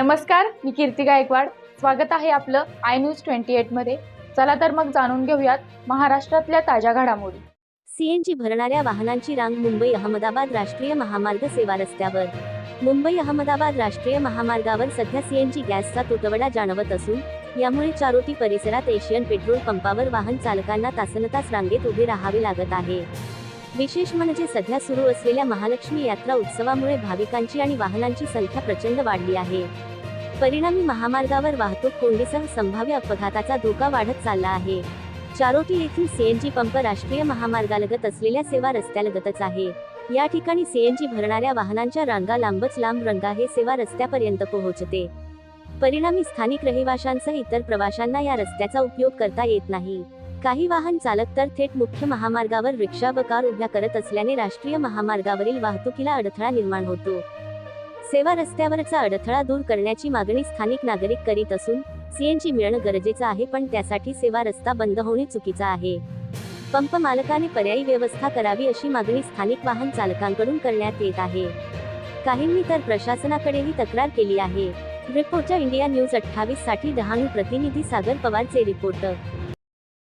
नमस्कार मी कीर्ती गायकवाड. स्वागत आहे आपलं आय न्यूज ट्वेंटी एटमध्ये चला तर मग जाणून घेऊयात महाराष्ट्रातल्या ताज्या घडामोडी. सीएनजी भरणाऱ्या वाहनांची रांग मुंबई अहमदाबाद राष्ट्रीय महामार्ग सेवा रस्त्यावर. मुंबई अहमदाबाद राष्ट्रीय महामार्गावर सध्या सीएनजी गॅसचा तुटवडा जाणवत असून यामुळे चारोटी परिसरात एशियन पेट्रोल पंपावर वाहन चालकांना तासनतास रांगेत उभे राहावे लागत आहे. विशेष म्हणजे सध्या सुरू असलेल्या महालक्ष्मी यात्रा उत्सवामुळे भाविकांची आणि वाहनांची संख्या प्रचंड वाढली आहे. परिणामी महामार्गावर वाहतूक कोंडीसह संभाव्य अपघाताचा धोका वाढत चालला आहे. चारोटी येथील सीएनजी पंप राष्ट्रीय महामार्गालगत असलेल्या सेवा रस्त्यालगतच आहे. या ठिकाणी सीएनजी भरणाऱ्या वाहनांच्या रांगा लांबच लांब रंगा हे सेवा रस्त्यापर्यंत पोहोचते. परिणामी स्थानिक रहिवाशांसह इतर प्रवाशांना या रस्त्याचा उपयोग करता येत नाही. काही वाहन चालक तर थेट मुख्य महामार्गावर रिक्षा व कार उभ्या करत असल्याने राष्ट्रीय महामार्गावरील वाहतुकीला अडथळा निर्माण होतो. सेवा रस्त्यावरचा अडथळा दूर करण्याची मागणी स्थानिक नागरिक करीत असून सीएनजी मिळणं गरजेचं आहे पण त्यासाठी सेवा रस्ता बंद होणे चुकीचं आहे. पंप मालकाने पर्यायी व्यवस्था करावी अशी मागणी स्थानिक वाहन चालकांकडून करण्यात येत आहे. काहींनी तर प्रशासनाकडेही तक्रार केली आहे. रिपोर्टर इंडिया न्यूज अठ्ठावीससाठी डहाणू प्रतिनिधी सागर पवारचे रिपोर्टर